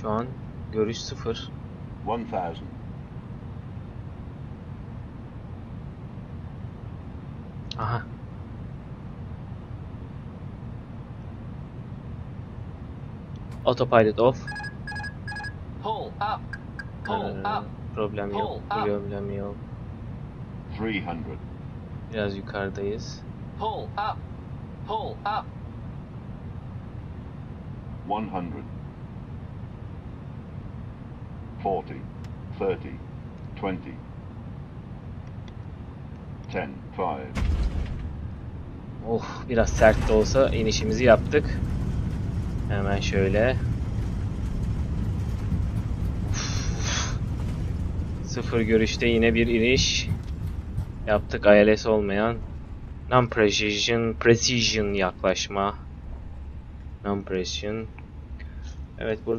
Şu an görüş sıfır. 1000. Aha. Autopilot off. Pull up. Pull Ee, up. problem yok. Problem yok. 300. Biraz yukarıdayız. Pull up. Pull up. 100. 40. 30. 20. 10. 5. Oh biraz sert de olsa inişimizi yaptık. Hemen şöyle. Sıfır görüşte yine bir iniş yaptık ILS olmayan non precision yaklaşma non precision evet burada